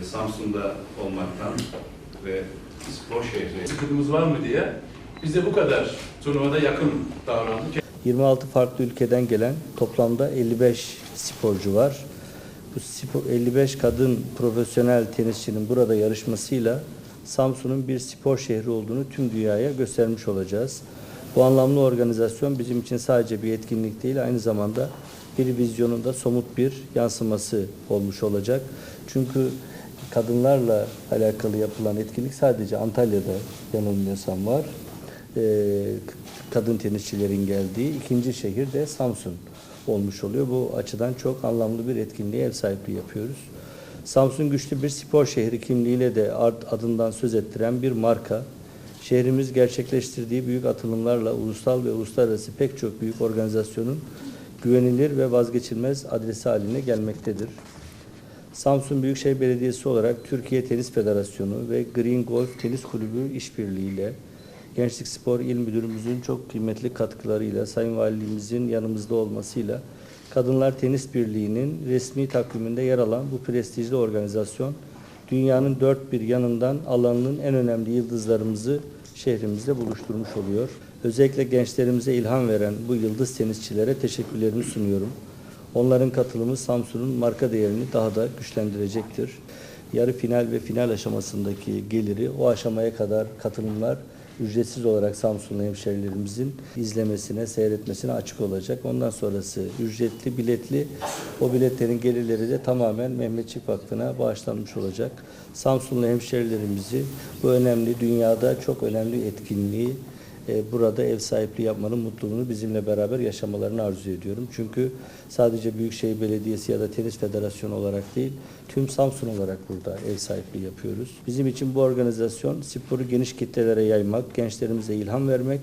e, Samsun'da olmaktan ve spor şehri sıkıntımız var mı diye bize bu kadar turnuvada yakın davrandı. 26 farklı ülkeden gelen toplamda 55 sporcu var. Bu spor, 55 kadın profesyonel tenisçinin burada yarışmasıyla Samsun'un bir spor şehri olduğunu tüm dünyaya göstermiş olacağız. Bu anlamlı organizasyon bizim için sadece bir etkinlik değil, aynı zamanda bir vizyonun da somut bir yansıması olmuş olacak. Çünkü kadınlarla alakalı yapılan etkinlik sadece Antalya'da yanılmıyorsam var e, kadın tenisçilerin geldiği ikinci şehir de Samsun olmuş oluyor. Bu açıdan çok anlamlı bir etkinliğe ev sahipliği yapıyoruz. Samsun güçlü bir spor şehri kimliğiyle de ad- adından söz ettiren bir marka. Şehrimiz gerçekleştirdiği büyük atılımlarla ulusal ve uluslararası pek çok büyük organizasyonun güvenilir ve vazgeçilmez adresi haline gelmektedir. Samsun Büyükşehir Belediyesi olarak Türkiye Tenis Federasyonu ve Green Golf Tenis Kulübü işbirliğiyle Gençlik Spor İl Müdürümüzün çok kıymetli katkılarıyla, Sayın Valimizin yanımızda olmasıyla Kadınlar Tenis Birliği'nin resmi takviminde yer alan bu prestijli organizasyon dünyanın dört bir yanından alanının en önemli yıldızlarımızı şehrimizde buluşturmuş oluyor. Özellikle gençlerimize ilham veren bu yıldız tenisçilere teşekkürlerimi sunuyorum. Onların katılımı Samsun'un marka değerini daha da güçlendirecektir. Yarı final ve final aşamasındaki geliri o aşamaya kadar katılımlar ücretsiz olarak Samsunlu hemşerilerimizin izlemesine, seyretmesine açık olacak. Ondan sonrası ücretli, biletli. O biletlerin gelirleri de tamamen Mehmetçik Vakfı'na bağışlanmış olacak. Samsunlu hemşerilerimizi bu önemli, dünyada çok önemli etkinliği burada ev sahipliği yapmanın mutluluğunu bizimle beraber yaşamalarını arzu ediyorum. Çünkü sadece Büyükşehir Belediyesi ya da Tenis Federasyonu olarak değil, tüm Samsun olarak burada ev sahipliği yapıyoruz. Bizim için bu organizasyon sporu geniş kitlelere yaymak, gençlerimize ilham vermek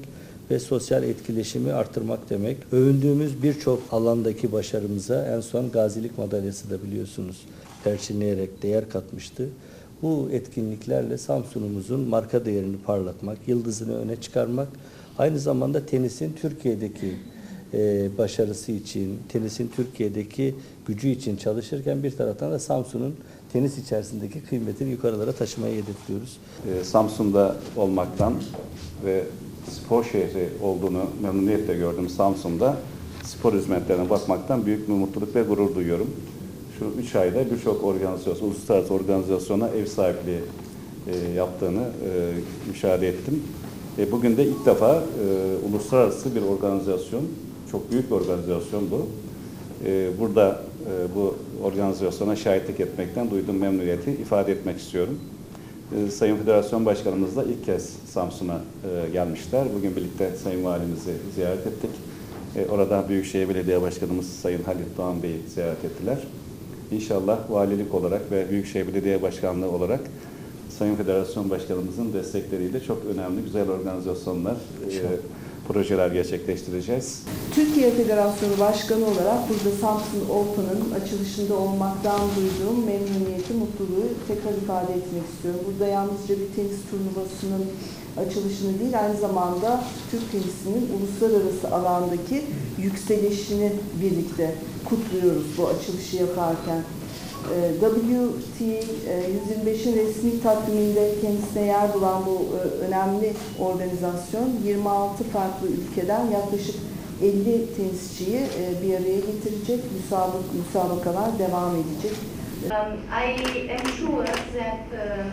ve sosyal etkileşimi artırmak demek. Övündüğümüz birçok alandaki başarımıza en son gazilik madalyası da biliyorsunuz perçinleyerek değer katmıştı. Bu etkinliklerle Samsun'umuzun marka değerini parlatmak, yıldızını öne çıkarmak, aynı zamanda tenisin Türkiye'deki e, başarısı için, tenisin Türkiye'deki gücü için çalışırken bir taraftan da Samsun'un tenis içerisindeki kıymetini yukarılara taşımayı hedefliyoruz. e, Samsun'da olmaktan ve spor şehri olduğunu memnuniyetle gördüm Samsun'da. Spor hizmetlerine bakmaktan büyük bir mutluluk ve gurur duyuyorum. Şu üç ayda birçok organizasyon, uluslararası organizasyona ev sahipliği e, yaptığını e, müşahede ettim. E, bugün de ilk defa e, uluslararası bir organizasyon, çok büyük bir organizasyon bu. E, burada e, bu organizasyona şahitlik etmekten duyduğum memnuniyeti ifade etmek istiyorum. E, Sayın Federasyon Başkanımız da ilk kez Samsun'a e, gelmişler. Bugün birlikte Sayın Valimizi ziyaret ettik. E, Orada Büyükşehir Belediye Başkanımız Sayın Halit Doğan Bey'i ziyaret ettiler. İnşallah valilik olarak ve Büyükşehir Belediye Başkanlığı olarak Sayın Federasyon Başkanımızın destekleriyle çok önemli güzel organizasyonlar, e, projeler gerçekleştireceğiz. Türkiye Federasyonu Başkanı olarak burada Samsun Open'ın açılışında olmaktan duyduğum memnuniyeti, mutluluğu tekrar ifade etmek istiyorum. Burada yalnızca bir tenis turnuvasının açılışını değil, aynı zamanda Türk tenisinin uluslararası alandaki yükselişini birlikte kutluyoruz bu açılışı yaparken. Ee, WT e, 125'in resmi takviminde kendisine yer bulan bu e, önemli organizasyon 26 farklı ülkeden yaklaşık 50 tenisçiyi e, bir araya getirecek. Müsabak, müsabakalar devam edecek. Um, I am sure that uh,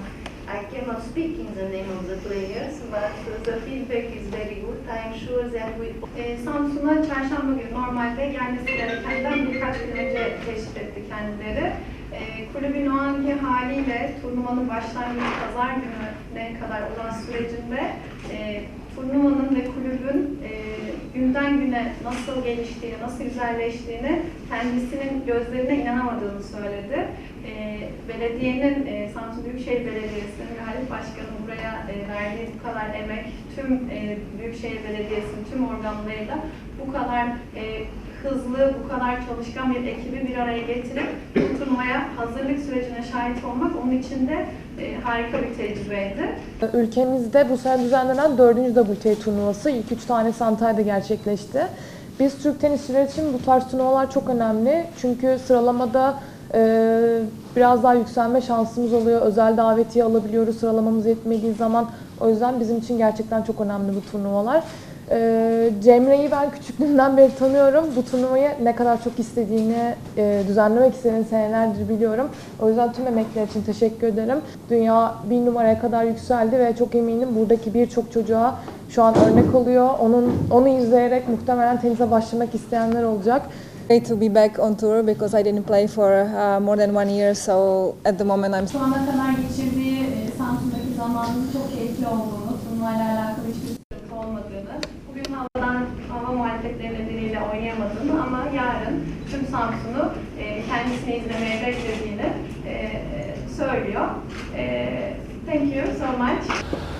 I cannot speak in the name of the players, but the feedback is very good. I am sure that we... Ee, Samsun'a çarşamba günü normalde gelmesi gerekenden birkaç gün önce teşrif etti kendileri. Ee, kulübün o anki haliyle turnuvanın başlangıcı pazar gününe kadar olan sürecinde e, turnuvanın ve kulübün e, günden güne nasıl geliştiğini, nasıl güzelleştiğini kendisinin gözlerine inanamadığını söyledi. E, belediyenin, e, Samsun Büyükşehir Belediyesi'nin ve Halit Başkan'ın buraya e, verdiği bu kadar emek, tüm e, Büyükşehir Belediyesi'nin tüm organlarıyla bu kadar e, hızlı, bu kadar çalışkan bir ekibi bir araya getirip turnuvaya hazırlık sürecine şahit olmak onun için de e, harika bir tecrübeydi. Ülkemizde bu sene düzenlenen 4. WTA turnuvası ilk 3 tanesi Antalya'da gerçekleşti. Biz Türk tenisçiler için bu tarz turnuvalar çok önemli. Çünkü sıralamada Ee, biraz daha yükselme şansımız oluyor. Özel davetiye alabiliyoruz sıralamamız yetmediği zaman. O yüzden bizim için gerçekten çok önemli bu turnuvalar. Ee, Cemre'yi ben küçüklüğümden beri tanıyorum. Bu turnuvayı ne kadar çok istediğini, e, düzenlemek istediğini senelerdir biliyorum. O yüzden tüm emekler için teşekkür ederim. Dünya bir numaraya kadar yükseldi ve çok eminim buradaki birçok çocuğa şu an örnek oluyor. Onun onu izleyerek muhtemelen tenise başlamak isteyenler olacak. Great to be back on tour because I didn't play for uh, more than one year, so at the moment I'm Şu ana kadar geçirdiği hava muhalefetleri nedeniyle oynayamadığını ama yarın tüm Samsun'u e, kendisini izlemeye beklediğini e, e, söylüyor. E, thank you so much.